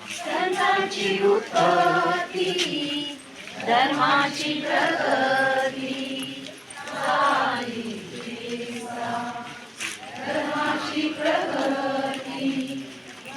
संतांची उत्पत्ती धर्माची प्रगती धर्माची प्रगती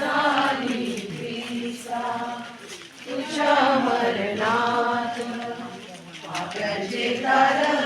झाली तुझ्या मरणात आपल्या कारण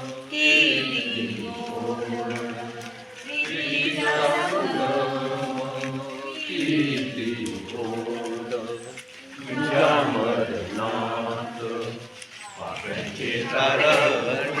तुझ्या मरणात पापण्याचे कारण